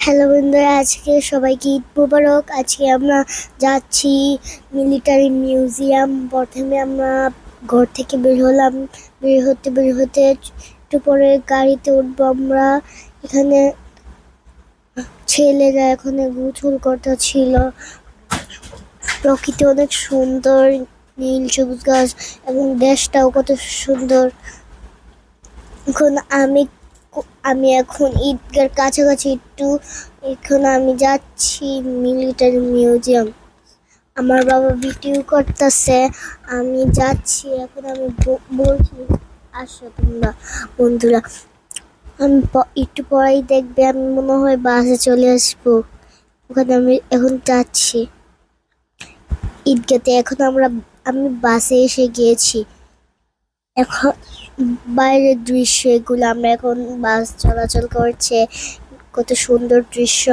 Hello বন্ধুরা, আজকে সবাইকে ঈদ মুবারক। আজকে আমরা যাচ্ছি মিলিটারি মিউজিয়াম। প্রথমে আমরা ঘর থেকে বের হলাম। বের হতে বের হতে একটু পরে গাড়িতে উঠবো আমরা। এখানে ছেলেরা এখানে গোসল করতে ছিল প্রকৃতি অনেক সুন্দর, নীল সবুজ গাছ এবং দেশটাও কত সুন্দর। এখন আমি আমি এখন ঈদগার কাছাকাছি একটু, এখন আমি যাচ্ছি মিলিটারি মিউজিয়াম। আমার বাবা ভিডিও করতেছে, আমি যাচ্ছি, এখন আমি বলছি, আসো তোমরা, বন্ধুরা। আমি একটু পরেই দেখবে, আমি মনে হয় বাসে চলে আসব। ওখানে আমি এখন যাচ্ছি। ঈদগাতে এখন আমরা, আমি বাসে এসে গিয়েছি। এখন বাইরের দৃশ্য এগুলো আমরা এখন বাস চলাচল করছে, কত সুন্দর দৃশ্য।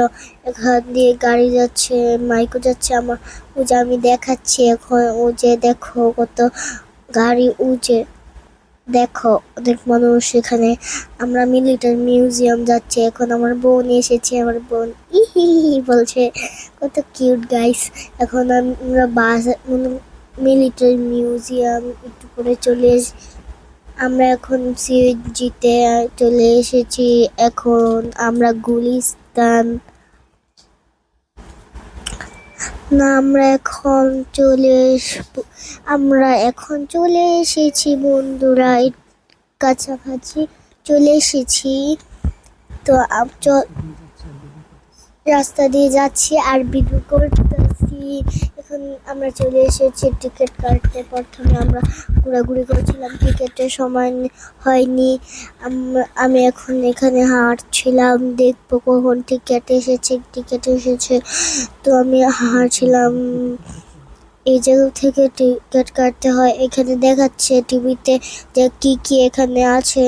এখান দিয়ে গাড়ি যাচ্ছে মাইকও যাচ্ছে, আমার ও যে আমি দেখাচ্ছি এখন, ও যে দেখো কত গাড়ি উজে দেখো অনেক মানুষ এখানে। আমরা মিলিটারি মিউজিয়াম যাচ্ছি, এখন আমার বোন এসেছে, আমার বোন ইহি বলছে, কত কিউট গাইস। এখন আমরা বাস, মিলিটারি মিউজিয়াম একটু করে চলে আমরা এখন সিএনজিতে চলে এসেছি। এখন আমরা গুলিস্তান। না, আমরা এখন চলে আমরা এখন চলে এসেছি বন্ধুরা। কাছাকাছি চলে এসেছি। তো রাস্তা দিয়ে যাচ্ছি আর ভিডিও করতেছি। এখন আমরা চলে এসেছি টিকিট কাটতে। প্রথমে আমরা ঘোরাঘুরি করেছিলাম। টিকিটের সময় হয়নি। আমি এখন এখানে হাঁটছিলাম, দেখব কখন টিকিট এসেছে টিকিট এসেছে। তো আমি হাঁটছিলাম। এই জায়গা থেকে টিকিট কাটতে হয়। এখানে দেখাচ্ছে টিভিতে যে কি কি এখানে আছে।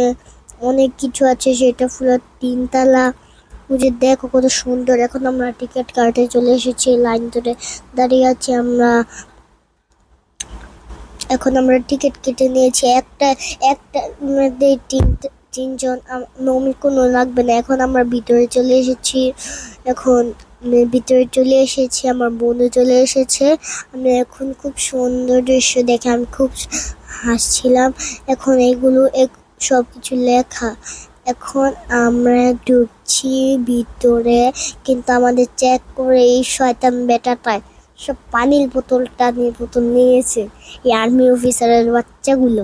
অনেক কিছু আছে। সেটা পুরো তিনতলা। যে দেখো কত সুন্দর, এখন আমরা টিকিট কাটতে চলে এসেছি লাইন ধরে দাঁড়িয়ে আছি আমরা। এখন আমরা টিকিট কেটে নিয়েছি, একটা একটা মধ্যে তিন, তিনজন নমি কোনো লাগবে না, এখন আমরা ভিতরে চলে এসেছি। এখন ভিতরে চলে এসেছি, আমার বোনও চলে এসেছে। আমি এখন খুব সুন্দর দৃশ্য দেখে, আমি খুব হাসছিলাম। এখন এগুলো এক- সব কিছু লেখা। এখন আমরা ঢুকছি ভিতরে, কিন্তু আমাদের চেক করে এই শয়তান বেটাটায় সব পানির বোতলটা নিয়ে বোতল নিয়েছে, এই আর্মি অফিসারের বাচ্চাগুলো।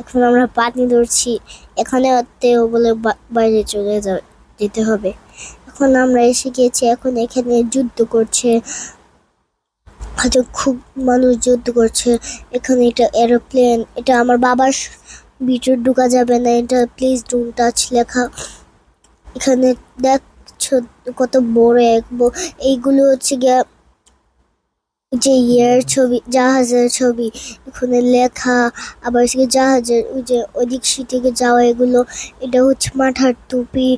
এখন আমরা পানি ধরছি, এখানে তেও বলে বাইরে চলে যেতে হবে। এখন আমরা এসে গিয়েছি এখন এখানে যুদ্ধ করছে। হয়তো খুব মানুষ যুদ্ধ করছে। এখানে এটা এরোপ্লেন এটা আমার বাবার ভিতর ঢুকা যাবে না, এটা প্লিজ ডোন্ট টাচ লেখা। এখানে দেখছ কত বড় এক এইগুলো হচ্ছে গিয়া যে ইয়ের ছবি, জাহাজের ছবি, এখানে লেখা, আবার জাহাজের ওই যে ওদিক থেকে যাওয়া এগুলো, এটা হচ্ছে মাথার টুপি,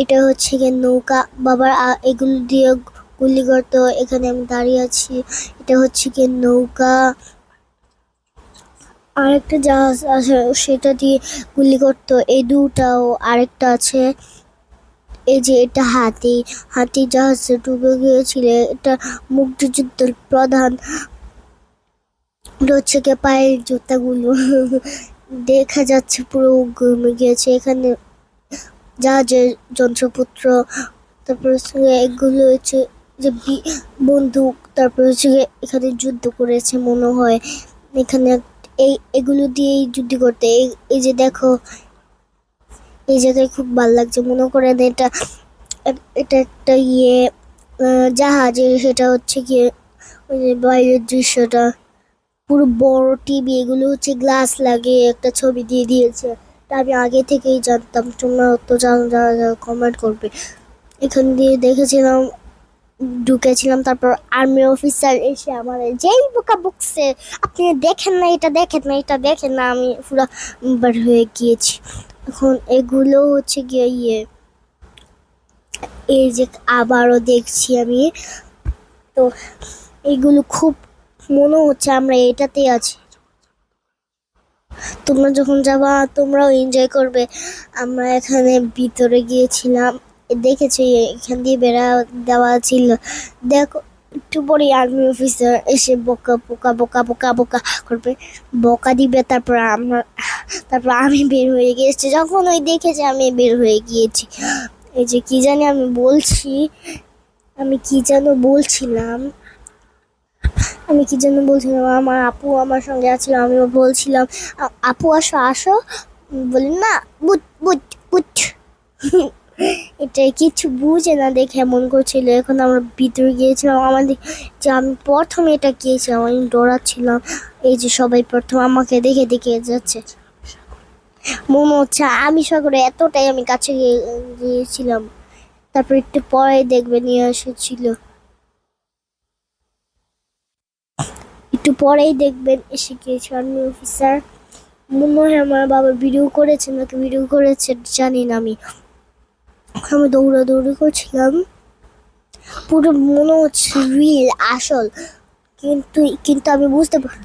এটা হচ্ছে গিয়ে নৌকা, বাবার এগুলো দিয়ে গুলি করতো এখানে আমি দাঁড়িয়ে আছি, এটা হচ্ছে গিয়ে নৌকা। আরেকটা জাহাজ আছে, সেটা দিয়ে গুলি করতো। এই দুটাও আরেকটা আছে। এই যে এটা হাতি হাতি জাহাজে ডুবে গিয়েছিল। এটা মুক্তিযুদ্ধের প্রধান হচ্ছে গিয়ে পায়ের জুতাগুলো। দেখা যাচ্ছে পুরো গমে গিয়েছে। এখানে জাহাজের যন্ত্রপত্র, তারপর এগুলো হচ্ছে যে বন্দুক, তারপর হচ্ছে এখানে যুদ্ধ করেছে মনে হয়। এখানে এই এগুলো দিয়েই যুদ্ধ করতে। এই যে দেখো এই জায়গায় খুব ভালো লাগছে। মনে করেন এটা এটা একটা ইয়ে আহ, জাহাজের সেটা হচ্ছে কি ওই যে বাইরের দৃশ্যটা। পুরো বড় টিভি এগুলো হচ্ছে গ্লাস লাগিয়ে একটা ছবি দিয়ে দিয়েছে। তা আমি আগে থেকেই জানতাম তোমরা তো জানো যারা কমেন্ট করবে। এখান দিয়ে দেখেছিলাম ঢুকেছিলাম, তারপর আর্মি অফিসার এসে আমার যেই বোকা বকছে আপনি দেখেন না এটা, দেখেন না এটা, দেখেন না, আমি পুরো বার হয়ে গিয়েছি। এখন এগুলো হচ্ছে গিয়ে ইয়ে এই যে আবারও দেখছি আমি। তো এগুলো খুব মনে হচ্ছে আমরা এটাতেই আছি। তোমরা যখন যাবা, তোমরাও এনজয় করবে। আমরা এখানে ভিতরে গিয়েছিলাম। দেখেছি, এখান দিয়ে বেড়া দেওয়া ছিল। দেখো, একটু পরে আর্মি অফিসার এসে বোকা বোকা বোকা বোকা বোকা করবে। বোকা দিবে, তারপর আমরা, তারপর আমি বের হয়ে গিয়েছি। যখন ওই দেখেছে, আমি বের হয়ে গিয়েছি। এই যে কি জানি আমি বলছি, আমি কি যেন বলছিলাম? আমি কি যেন বলছিলাম, আমার আপু আমার সঙ্গে আছিল, আমিও বলছিলাম। আপু, আসো আসো। বলি না, বুট বুট বুট। এটা কিছু বুঝে না দেখে এমন করছিল। এখন আমরা ভিতরে গিয়েছিলাম, আমাদের যে আমি প্রথমে এটা গিয়েছিলাম, আমি ডরাচ্ছিলাম এই যে সবাই প্রথম আমাকে দেখে দেখে যাচ্ছে। মনে হচ্ছে আমি সাগরে এতটাই আমি কাছে গিয়ে- গিয়েছিলাম। তারপর একটু পরে দেখবে নিয়ে এসেছিল। একটু পরেই দেখবেন এসে গিয়েছে আর্মি অফিসার মনে হয় আমার বাবা ভিডিও করেছে, নাকি ভিডিও করেছে জানি না আমি। আমি দৌড়াদৌড়ি করছিলাম। পুরো মনে হচ্ছে রিল আসল। কিন্তু কিন্তু আমি বুঝতে পার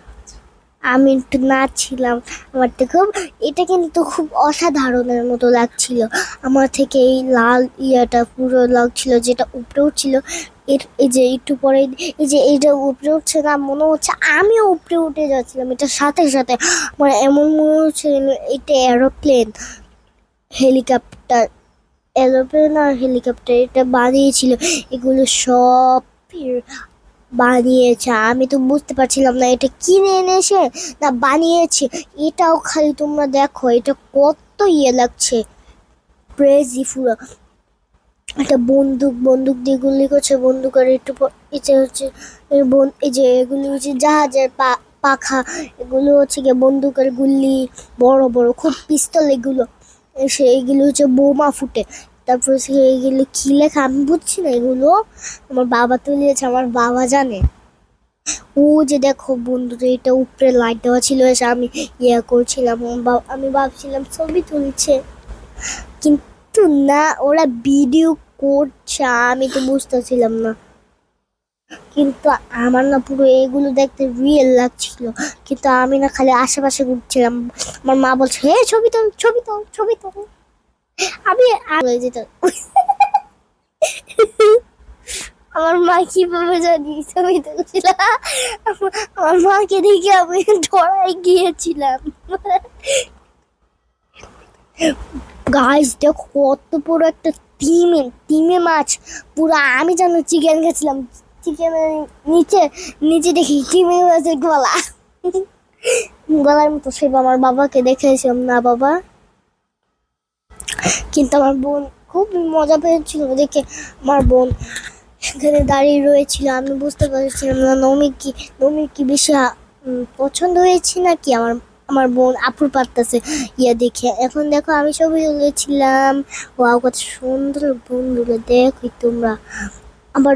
আমি একটু নাচছিলাম। আমার তো খুব এটা কিন্তু খুব অসাধারণের মতো লাগছিল। আমার থেকে এই লাল ইয়াটা পুরো লাগছিল, যেটা উপরে উঠছিল। এর এই যে একটু পরে, এই যে এইটা উপরে উঠছে না, মনে হচ্ছে আমিও উপরে উঠে যাচ্ছিলাম। এটার সাথে সাথে আমার এমন মনে হচ্ছে এটা এরোপ্লেন হেলিকপ্টার এরোপ্লেন আর হেলিকপ্টার এটা বানিয়েছিল। এগুলো সব বানিয়েছে। আমি তো বুঝতে পারছিলাম না, এটা কিনে এনেছে না বানিয়েছে। এটাও খালি তোমরা দেখো, এটা কত ইয়ে লাগছে। প্রেজি পুরো। একটা বন্দুক বন্দুক দিয়ে গুলি করছে বন্দুকের একটু এটা হচ্ছে এই যে এগুলি হচ্ছে জাহাজের পা, পাখা। এগুলো হচ্ছে গিয়ে বন্দুকের গুলি, বড় বড়, খুব পিস্তল এগুলো। এসে এগুলো হচ্ছে বোমা ফুটে। তারপর সে এগুলো কি লেখা? আমি বুঝছি না এগুলো। আমার বাবা তুলিয়েছে আমার বাবা জানে। ও যে দেখো বন্ধুদের এটা উপরে লাইট দেওয়া ছিল, এসে আমি ইয়ে করছিলাম। আমি ভাবছিলাম ছবি তুলছে। কিন্তু না, ওরা ভিডিও করছে, আমি তো বুঝতেছিলাম না। কিন্তু আমার না পুরো এগুলো দেখতে রিয়েল লাগছিল। কিন্তু আমি না খালি আশেপাশে ঘুরছিলাম। আমার মা বলছে, হে, ছবি তোল, ছবি তো ছবি তোল। আমি যেতাম। আমার মা কীভাবে জানি ছবি তুলছিল আমার- মাকে দেখে আমি ডরাই গিয়েছিলাম। গাইস দেখো, কত বড় একটা তিমে তিমে মাছ। পুরো আমি যেন চিকেন গেছিলাম চিকেনের নিচে নিচে দেখি তিমে মাছের গলা। গলার মতো সেবা আমার বাবাকে দেখেছিলাম না বাবা। কিন্তু আমার বোন খুব মজা পেয়েছিল, দেখে আমার বোন সেখানে দাঁড়িয়ে রয়েছিল। আমি বুঝতে পারছিলাম না, নমি কি নমি কি বেশি পছন্দ হয়েছে নাকি? আমার আমার বোন আপুর পারতেছে। ইয়া দেখে, এখন দেখো আমি ছবি তুলেছিলাম। ও কত সুন্দর বন্ধুরা, দেখো তোমরা। আবার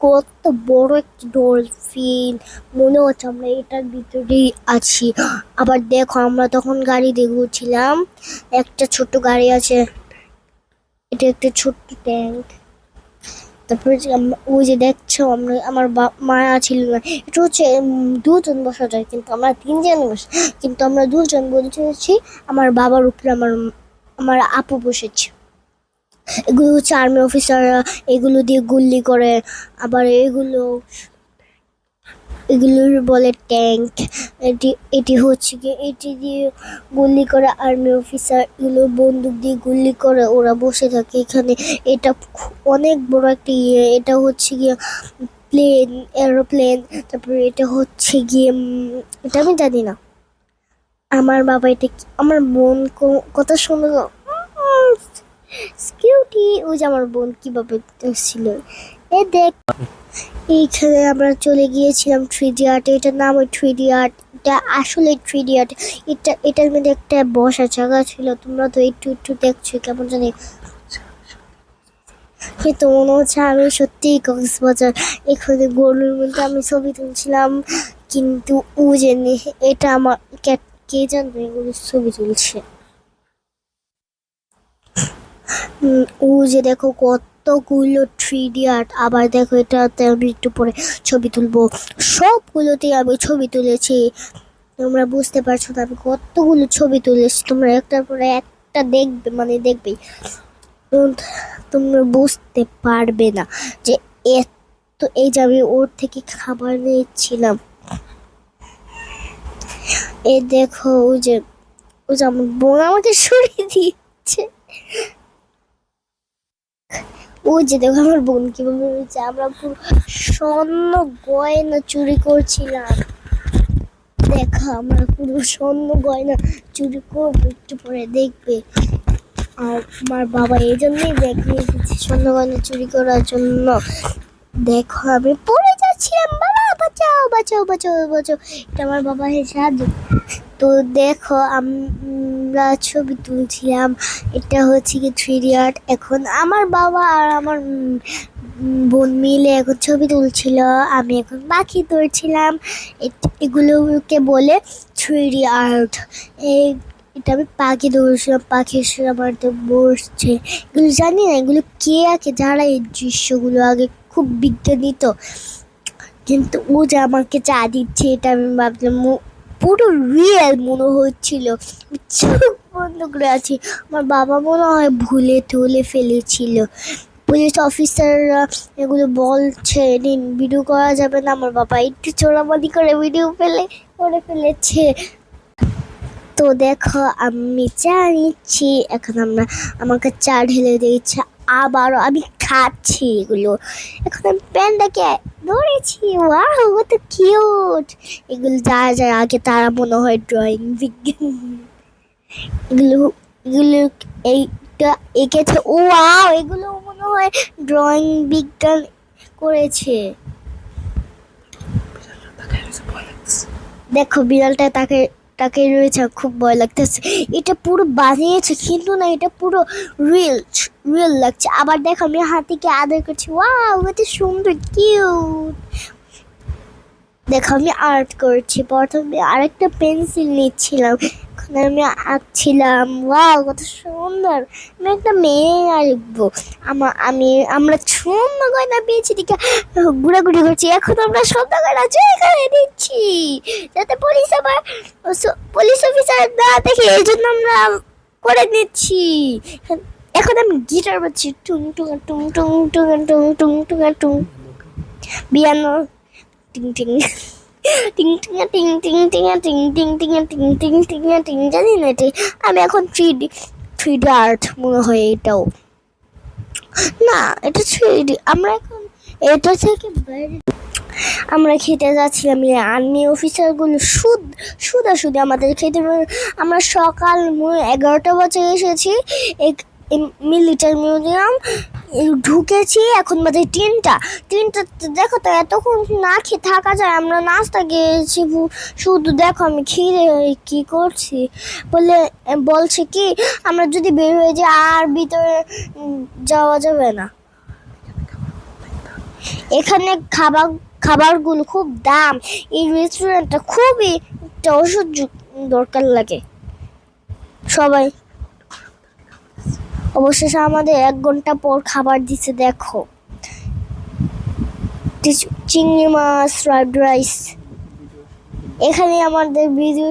কত বড় একটা ডলফিন মনে হচ্ছে আমরা এটার ভিতরেই আছি। আবার দেখো, আমরা তখন গাড়ি দিয়ে ঘুরছিলাম। একটা ছোট্ট গাড়ি আছে। এটা একটা ছোট্ট ট্যাঙ্ক তারপরে ওই যে দেখছ, আমরা, আমার বা- মা ছিল না। এটা হচ্ছে দুজন বসা যায় কিন্তু আমরা তিনজন বসে কিন্তু আমরা দুজন বসেছি আমার বাবার উপরে আমার আমার আপু বসেছে। এগুলো হচ্ছে আর্মি অফিসাররা এগুলো দিয়ে গুল্লি করে, আবার এগুলো, এগুলোর বলে ট্যাঙ্ক এটি এটি হচ্ছে কি এটি দিয়ে গুলি করে আর্মি অফিসার এগুলো বন্দুক দিয়ে গুলি করে, ওরা বসে থাকে এখানে। এটা অনেক বড় একটা ইয়ে এটা হচ্ছে গিয়ে প্লেন এরোপ্লেন তারপরে এটা হচ্ছে গিয়ে এটা আমি জানি না। আমার বাবা এটা আমার বোন কো- কত সুন্দর কিউটি ওই যে আমার বোন কীভাবে ছিল এ দেখ, এইখানে আমরা চলে গিয়েছিলাম থ্রি ডি আর্ট এটার নাম ওই থ্রি ডি আর্ট এটা আসলে থ্রি ডি আর্ট এটা, এটার মধ্যে একটা বসার জায়গা ছিল। তোমরা তো একটু একটু দেখছ কেমন জানি। কিন্তু মনে হচ্ছে আমি সত্যিই কক্সবাজার। এখানে গরুর মধ্যে আমি ছবি তুলছিলাম। কিন্তু ও যে নে- এটা আমার কে- জানতো এগুলো ছবি তুলছে। ও যে দেখো কতগুলো থ্রি ডি আর্ট আবার দেখো এটাতে আমি একটু পরে ছবি তুলবো। সবগুলোতেই আমি ছবি তুলেছি। তোমরা বুঝতে পারছ না আমি কতগুলো ছবি তুলেছি। তোমরা একটার পরে একটা দেখবে মানে দেখবেই। তোম- তোমরা বুঝতে পারবে না যে এত, এই যে আমি ওর থেকে খাবার নিচ্ছিলাম। এ দেখো ওই যে ওই যে আমার বোন আমাকে সরিয়ে দিচ্ছে ওই যে দেখো আমার বোন কীভাবে রয়েছে আমরা পুরো স্বর্ণ গয়না চুরি করছিলাম। দেখো আমরা পুরো স্বর্ণ গয়না চুরি করব, একটু পরে দেখবে। আর আমার বাবা এই জন্যই দেখিয়ে এসেছে স্বর্ণ গয়না চুরি করার জন্য। দেখো আমি পড়ে যাচ্ছিলাম। বাবা, বাঁচাও বাঁচাও বাঁচাও বাঁচাও। এটা আমার বাবা সাহায্য তো দেখো আমরা ছবি তুলছিলাম। এটা হচ্ছে কি থ্রি আর্ট এখন আমার বাবা আর আমার বোন মিলে এখন ছবি তুলছিল। আমি এখন পাখি তুলছিলাম এগুলোকে বলে থ্রি আর্ট এই, এটা আমি পাখি তুলছিলাম পাখি এসে আমার তো বসছে এগুলো জানি না, এগুলো কে আঁকে? যারা এই দৃশ্যগুলো আগে খুব বিজ্ঞানী তো। কিন্তু ও যে আমাকে চা দিচ্ছে, এটা আমি ভাবলাম পুরো রিয়েল মনে হচ্ছিল। চোখ বন্ধ করে আছি। আমার বাবা মনে হয় ভুলে তুলে ফেলেছিল। পুলিশ অফিসাররা এগুলো বলছে, নিন ভিডিও করা যাবে না। আমার বাবা একটু চোরাবাদি করে ভিডিও ফেলে, করে ফেলেছে। তো দেখো, আমি চা নিচ্ছি এখন আমরা আমাকে চা ঢেলে দিয়েছে। আবারও আমি খাচ্ছি এগুলো। এখন আমি প্যান্ডাকে ধরেছি। ওয়াও কত কিউট। এগুলো যারা যারা আগে তারা মনে হয় ড্রয়িং বিজ্ঞান। এগুলো এগুলো এইটা এঁকেছে। ও ওয়াও এগুলো মনে হয় ড্রয়িং বিজ্ঞান করেছে। দেখো বিড়ালটা তাকে তাকে রয়েছে, খুব ভয় লাগতেছে। এটা পুরো বানিয়েছে, কিন্তু না, এটা পুরো রিয়েল রিয়েল লাগছে। আবার দেখো, আমি হাতিকে আদর করছি। ওয়াও এত সুন্দর কিউট দেখো, আমি আর্ট করছি। প্রথমে আরেকটা পেন্সিল নিচ্ছিলাম। এখন আমি আঁকছিলাম। ওয়াও কত সুন্দর। আমি একটা মেয়ে আঁকবো। আমা আমি আমরা সুন্দর গয়না পেয়েছি দিকে ঘোরাঘুরি করছি। এখন আমরা সুন্দর গয়না চুরি দিচ্ছি যাতে পুলিশ আবার পুলিশ অফিসার না দেখে এই জন্য আমরা করে নিচ্ছি। এখন আমি গিটার বাজছি। টুং টুং টুং টুং টুং টুং টুং টুং টুং। পিয়ানো টিং টিং টিং টিং টিং টিং টিং টিং টিং টিং টিং টিং টিং টিং জানি না এটি আমি এখন three D three D art মনে হয় এটাও। না, এটা থ্রি ডি আমরা এখন এটা থেকে বাইরে আমরা খেতে যাচ্ছিলাম এই আর্মি অফিসারগুলো সুদ, সুদা সুদে আমাদের খেতে আমরা সকাল এগারোটা বাজে এসেছি, এক মিলিটারি মিউজিয়াম ঢুকেছি, এখন বাজে তিনটা। তিনটা দেখো তো, এতক্ষণ না খেয়ে থাকা যায়, আমরা নাস্তা গিয়েছি শুধু দেখো আমি হয়ে কি করছি। বলে, বলছে কি, আমরা যদি বের হয়ে যাই, আর ভিতরে যাওয়া যাবে না। এখানে খাবার, খাবারগুলো খুব দাম। এই রেস্টুরেন্টটা খুবই একটা অসহ্য দরকার লাগে। সবাই অবশেষে আমাদের এক ঘণ্টা পর খাবার দিছে, দেখো। চিংড়ি মাছ, ফ্রাইড রাইস। এখানে আমাদের ভিডিও